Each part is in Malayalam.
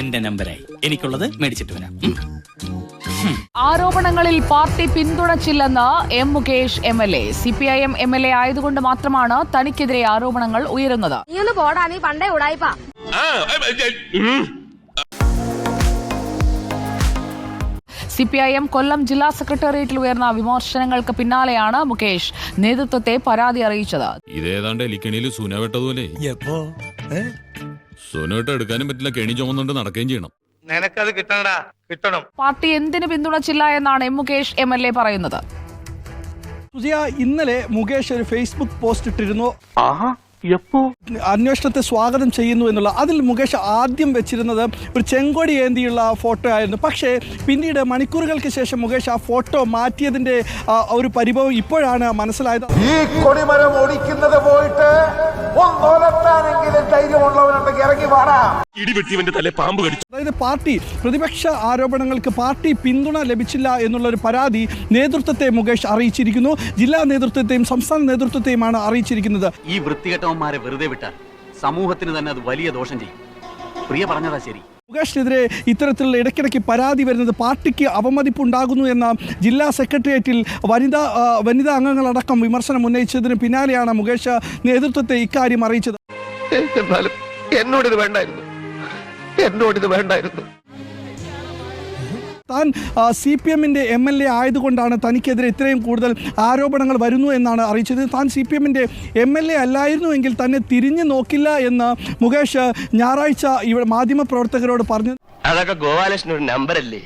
എന്റെ നമ്പരായി. എനിക്കുള്ളത് മേടിച്ചിട്ട് വരാം. ആരോപണങ്ങളിൽ party പിന്തുണച്ചില്ലെന്ന് M Mukesh M L A. C P I M M L A ആയതുകൊണ്ട് മാത്രമാണ് തനിക്കെതിരെ ആരോപണങ്ങൾ ഉയരുന്നത്. നീ ഒന്ന് പോടാ നീ പണ്ടേ ഉടായിപ്പാ. C P I M Kollam ജില്ലാ സെക്രട്ടേറിയറ്റിൽ ഉയർന്ന വിമർശനങ്ങൾക്ക് പിന്നാലെയാണ് മുകേഷ് നേതൃത്വത്തെ പരാതി അറിയിച്ചത്. ഇതേതാണ്ട് എലിക്കണിയിൽ സുന വെട്ടതുപോലെ. എപ്പോ സുന വെട്ട എടുക്കാനും പറ്റില്ല കെണി ചുമന്നുകൊണ്ട് നടക്കുകയും ചെയ്യണം. നിനക്കത് കിട്ടണടാ കിട്ടണം. പാർട്ടി എന്തിനു പിന്തുണച്ചില്ല എന്നാണ് M Mukesh M L A പറയുന്നത്. സുജിയ ഇന്നലെ മുകേഷ് ഒരു ഫേസ്ബുക്ക് പോസ്റ്റ് ഇട്ടിരുന്നു. അന്വേഷണത്തെ സ്വാഗതം ചെയ്യുന്നു എന്നുള്ള അതിൽ മുകേഷ് ആദ്യം വെച്ചിരുന്നത് ഒരു ചെങ്കൊടി ഏന്തിയുള്ള ഫോട്ടോ ആയിരുന്നു. പക്ഷേ പിന്നീട് മണിക്കൂറുകൾക്ക് ശേഷം മുകേഷ് ആ ഫോട്ടോ മാറ്റിയതിന്റെ ഒരു പരിഭവം ഇപ്പോഴാണ് മനസ്സിലായത്. ഈ കൊടിമരം ഒടിക്കുന്നത് പോയിട്ട് അതായത് പാർട്ടി പ്രതിപക്ഷ ആരോപണങ്ങൾക്ക് പാർട്ടി പിന്തുണ ലഭിച്ചില്ല എന്നുള്ള ഒരു പരാതി നേതൃത്വത്തെ മുകേഷ് അറിയിച്ചിരിക്കുന്നു. ജില്ലാ നേതൃത്വത്തെയും സംസ്ഥാന നേതൃത്വത്തെയുമാണ് അറിയിച്ചിരിക്കുന്നത്. ഈ വൃത്തികെട്ടവന്മാരെ വെറുതെ വിട്ടാൽ സമൂഹത്തിന് തന്നെ അത് വലിയ ദോഷം ചെയ്യും. പ്രിയ പറഞ്ഞതാ ശരി. മുകേഷിനെതിരെ ഇത്തരത്തിലുള്ള ഇടയ്ക്കിടയ്ക്ക് പരാതി വരുന്നത് പാർട്ടിക്ക് അവമതിപ്പുണ്ടാകുന്നു എന്ന ജില്ലാ സെക്രട്ടേറിയറ്റിൽ വനിതാ വനിതാ അംഗങ്ങളടക്കം വിമർശനം ഉന്നയിച്ചതിന് പിന്നാലെയാണ് മുകേഷ് നേതൃത്വത്തെ ഇക്കാര്യം അറിയിച്ചത്. എന്നോട് ഇത് വേണ്ടായിരുന്നു. എന്നോട് ഇത് വേണ്ടായിരുന്നു. താൻ സി പി എമ്മിന്റെ എം എൽ എ ആയതുകൊണ്ടാണ് തനിക്കെതിരെ ഇത്രയും കൂടുതൽ ആരോപണങ്ങൾ വരുന്നു എന്നാണ് അറിയിച്ചത്. താൻ സി പി എമ്മിന്റെ എം എൽ എ അല്ലായിരുന്നുവെങ്കിൽ തന്നെ തിരിഞ്ഞു നോക്കില്ല എന്ന് മുകേഷ് ഞായറാഴ്ച ഇവിടെ മാധ്യമപ്രവർത്തകരോട് പറഞ്ഞു. അതൊക്കെ ഗോപാലകൃഷ്ണൻ ഒരു നമ്പറല്ലേ?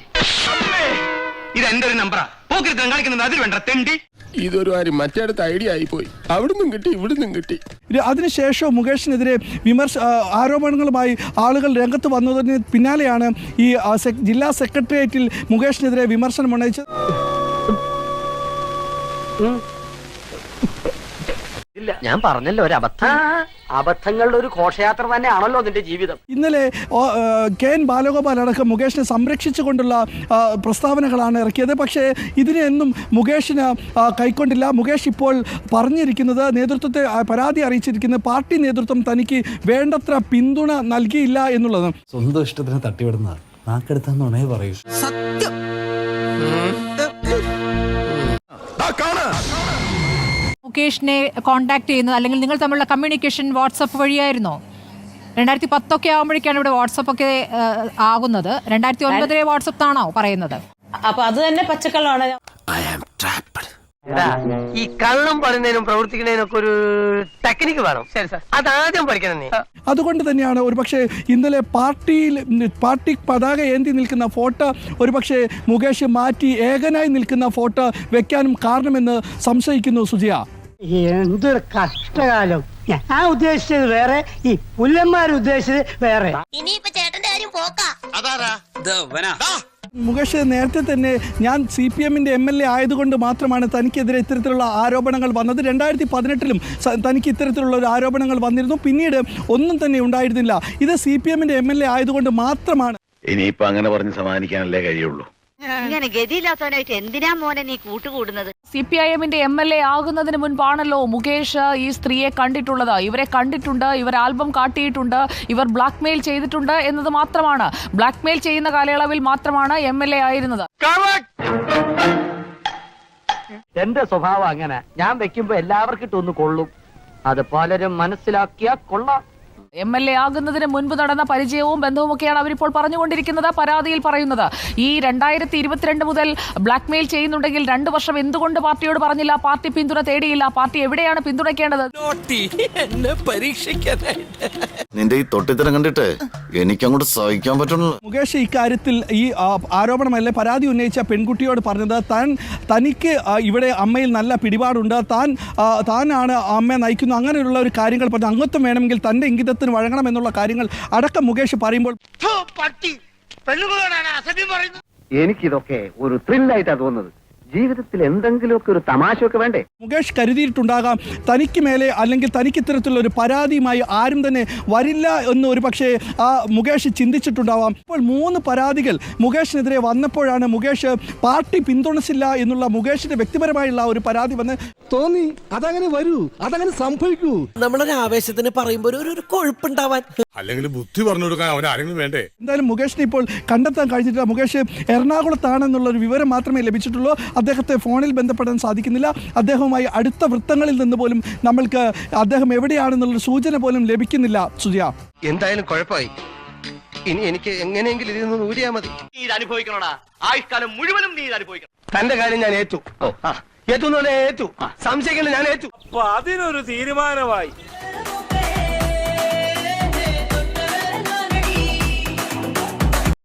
ഇത് എന്റെ ഒരു നമ്പറാ? പോക്കിരുത്തം കളിക്കുന്നത് അതിൽ വേണ്ട തെണ്ടി. ഇതൊരു കാര്യം മറ്റേടത്ത് ഐഡിയ ആയിപ്പോയി. അവിടുന്നും കിട്ടി ഇവിടുന്നും കിട്ടി. അതിനുശേഷം മുകേഷിനെതിരെ വിമർശ ആരോപണങ്ങളുമായി ആളുകൾ രംഗത്ത് വന്നതിന് പിന്നാലെയാണ് ഈ ജില്ലാ സെക്രട്ടേറിയറ്റിൽ മുകേഷിനെതിരെ വിമർശനം ഉന്നയിച്ചത്. ഞാൻ പറഞ്ഞല്ലോ ഒരു അബദ്ധം. അബദ്ധങ്ങളുടെ ഒരു ഘോഷയാത്ര തന്നെയാണല്ലോ നിന്റെ ജീവിതം. ഇന്നലെ കെ എൻ ബാലഗോപാൽ അടക്കം മുകേഷിനെ സംരക്ഷിച്ചുകൊണ്ടുള്ള കൊണ്ടുള്ള പ്രസ്താവനകളാണ് ഇറക്കിയത്. പക്ഷേ ഇതിനെയൊന്നും മുകേഷിന് കൈക്കൊണ്ടില്ല. മുകേഷ് ഇപ്പോൾ പറഞ്ഞിരിക്കുന്നത് നേതൃത്വത്തെ പരാതി അറിയിച്ചിരിക്കുന്നത് പാർട്ടി നേതൃത്വം തനിക്ക് വേണ്ടത്ര പിന്തുണ നൽകിയില്ല എന്നുള്ളത് സ്വന്തം ഇഷ്ടത്തിന് തട്ടിവിടുന്ന നാക്കെടുത്താന്നുണേ പറയൂ. മുകേഷിനെ കോൺടാക്ട് ചെയ്യുന്നത് അല്ലെങ്കിൽ നിങ്ങൾ തമ്മിലുള്ള കമ്മ്യൂണിക്കേഷൻ വാട്സപ്പ് വഴിയായിരുന്നോ? രണ്ടായിരത്തി പത്തൊക്കെ ആകുമ്പോഴേക്കാണ് ഇവിടെ വാട്സപ്പ് ഒക്കെ ആകുന്നത് രണ്ടായിരത്തി ഒൻപതിലെ വാട്സപ്പ് ആണോ പറയുന്നത്? അപ്പൊ അത് തന്നെ പച്ചക്കള്ളാണ്. ഈ കള്ളം പറയുന്നതിനും പ്രവർത്തിക്കുന്നതിനും ഒക്കെ ഒരു ടെക്നിക്ക് വേണം. ശരി സാർ. അതാദ്യം പഠിക്കണം നീ. അതുകൊണ്ട് തന്നെയാണ് ഒരുപക്ഷെ ഇന്നലെ പാർട്ടിയിൽ പാർട്ടി പതാക ഏന്തി നിൽക്കുന്ന ഫോട്ടോ ഒരുപക്ഷെ മുകേഷ് മാറ്റി ഏകനായി നിൽക്കുന്ന ഫോട്ടോ വെക്കാനും കാരണമെന്ന് സംശയിക്കുന്നു സുജിയ. എന്തൊരു കഷ്ടകാലം. ഞാൻ ഉദ്ദേശിച്ചത് വേറെ ഈ പുല്ലന്മാർ ഉദ്ദേശിച്ചത് വേറെ. ഇനിയിപ്പൊ ചേട്ടന്റെ കാര്യം പോക്കാ. മുകേഷ് നേരത്തെ തന്നെ ഞാൻ സി പി എമ്മിന്റെ എം എൽ എ ആയതുകൊണ്ട് മാത്രമാണ് തനിക്കെതിരെ ഇത്തരത്തിലുള്ള ആരോപണങ്ങൾ വന്നത്. രണ്ടായിരത്തി പതിനെട്ടിലും തനിക്ക് ഇത്തരത്തിലുള്ള ഒരു ആരോപണങ്ങൾ വന്നിരുന്നു. പിന്നീട് ഒന്നും തന്നെ ഉണ്ടായിരുന്നില്ല. ഇത് സി പി എമ്മിന്റെ എം എൽ എ ആയതുകൊണ്ട് മാത്രമാണ്. ഇനിയിപ്പോ അങ്ങനെ പറഞ്ഞ് സമാധാനിക്കാനല്ലേ കഴിയുള്ളൂ. ഇങ്ങനെ ഗതിയില്ലാത്തവനായിട്ട് എന്തിനാ മോനെ നീ കൂട്ടുകൂടുന്നത്? സി പി ഐ എമ്മിന്റെ എം എൽ എ ആകുന്നതിന് മുൻപാണല്ലോ മുകേഷ് ഈ സ്ത്രീയെ കണ്ടിട്ടുള്ളത്. ഇവരെ കണ്ടിട്ടുണ്ട് ഇവർ ആൽബം കാട്ടിയിട്ടുണ്ട് ഇവർ ബ്ലാക്ക് മെയിൽ ചെയ്തിട്ടുണ്ട് എന്നത് മാത്രമാണ്. ബ്ലാക്ക് മെയിൽ ചെയ്യുന്ന കാലയളവിൽ മാത്രമാണ് എം എൽ എ ആയിരുന്നത്. എന്റെ സ്വഭാവം അങ്ങനെ. ഞാൻ വെക്കുമ്പോ എല്ലാവർക്കും ഇട്ടൊന്ന് കൊള്ളും. അത് പലരും മനസ്സിലാക്കിയാ കൊള്ളാം. എം എൽ എ ആകുന്നതിന് മുൻപ് നടന്ന പരിചയവും ബന്ധവുമൊക്കെയാണ് അവരിപ്പോൾ പറഞ്ഞുകൊണ്ടിരിക്കുന്നത് പരാതിയിൽ പറയുന്നത്. ഈ രണ്ടായിരത്തി ഇരുപത്തിരണ്ട് മുതൽ ബ്ലാക്ക് മെയിൽ ചെയ്യുന്നുണ്ടെങ്കിൽ രണ്ടു വർഷം എന്തുകൊണ്ട് പാർട്ടിയോട് പറഞ്ഞില്ല? പാർട്ടി പിന്തുണ തേടിയില്ല. പാർട്ടി എവിടെയാണ് പിന്തുണയ്ക്കേണ്ടത്? നിന്റെ ഈ തൊട്ടിത്തരം കണ്ടിട്ട് എനിക്കങ്ങോട്ട് സഹിക്കാൻ പറ്റുള്ളൂ മുകേഷ് ഇക്കാര്യത്തിൽ ഈ ആരോപണമല്ലേ? പരാതി ഉന്നയിച്ച പെൺകുട്ടിയോട് പറഞ്ഞത് താൻ തനിക്ക് ഇവിടെ അമ്മയിൽ നല്ല പിടിപാടുണ്ട്. താൻ താനാണ് അമ്മയെ നയിക്കുന്നു. അങ്ങനെയുള്ള ഒരു കാര്യങ്ങൾ പറഞ്ഞു അംഗത്വം വേണമെങ്കിൽ തന്റെ തന്റെ ഇംഗിതത്തിന് വഴങ്ങണം എന്നുള്ള കാര്യങ്ങൾ അടക്കം മുകേഷ് പറയുമ്പോൾ എനിക്കിതൊക്കെ ഒരു ത്രില്ലായിട്ടാ തോന്നുന്നത്. ജീവിതത്തിൽ എന്തെങ്കിലുമൊക്കെ ഒരു തമാശയൊക്കെ വേണ്ടേ? മുകേഷ് കരുതിയിട്ടുണ്ടാകാം തനിക്ക് മേലെ അല്ലെങ്കിൽ തനിക്ക് ഇത്തരത്തിലുള്ള ഒരു പരാതിയുമായി ആരും തന്നെ വരില്ല എന്ന് ഒരു പക്ഷേ ആ മുകേഷ് ചിന്തിച്ചിട്ടുണ്ടാവാം. ഇപ്പോൾ മൂന്ന് പരാതികൾ മുകേഷിനെതിരെ വന്നപ്പോഴാണ് മുകേഷ് പാർട്ടി പിന്തുണച്ചില്ല എന്നുള്ള മുകേഷിന്റെ വ്യക്തിപരമായുള്ള ഒരു പരാതി വന്ന് തോന്നി. അതങ്ങനെ വരൂ. അതങ്ങനെ സംഭവിക്കൂ. നമ്മളൊരു ആവേശത്തിന് പറയുമ്പോ ഒരു ഒരു കൊഴുപ്പുണ്ടാവാൻ. അല്ലെങ്കിൽ ബുദ്ധി പറഞ്ഞു കൊടുക്കാൻ അവൻ ആരെങ്കിലും വേണ്ടേ? എന്തായാലും മുകേഷിനെ ഇപ്പോൾ കണ്ടെത്താൻ കഴിഞ്ഞിട്ടില്ല. മുകേഷ് എറണാകുളത്താണെന്നുള്ള ഒരു വിവരം മാത്രമേ ലഭിച്ചിട്ടുള്ളൂ. അദ്ദേഹത്തെ ഫോണിൽ ബന്ധപ്പെടാൻ സാധിക്കുന്നില്ല. അദ്ദേഹവുമായി അടുത്ത വൃത്തങ്ങളിൽ നിന്ന് പോലും നമ്മൾക്ക് അദ്ദേഹം എവിടെയാണെന്നുള്ള സൂചന പോലും ലഭിക്കുന്നില്ല. സുജിയ. എന്തായാലും കുഴപ്പമായി. ഇനി എനിക്ക് എങ്ങനെയെങ്കിലും ഇതിൽ നിന്ന് ഊരിയാ മതി. നീ ഇത് അനുഭവിക്കണോടാ? ആയുഷ്കാലം മുഴുവനും നീ ഇത് അനുഭവിക്കണം. തന്റെ കാര്യം ഞാൻ ഏറ്റു. ഏറ്റു എന്ന് ഏറ്റു ഞാൻ ഏറ്റു അപ്പൊ അതിനൊരു തീരുമാനമായി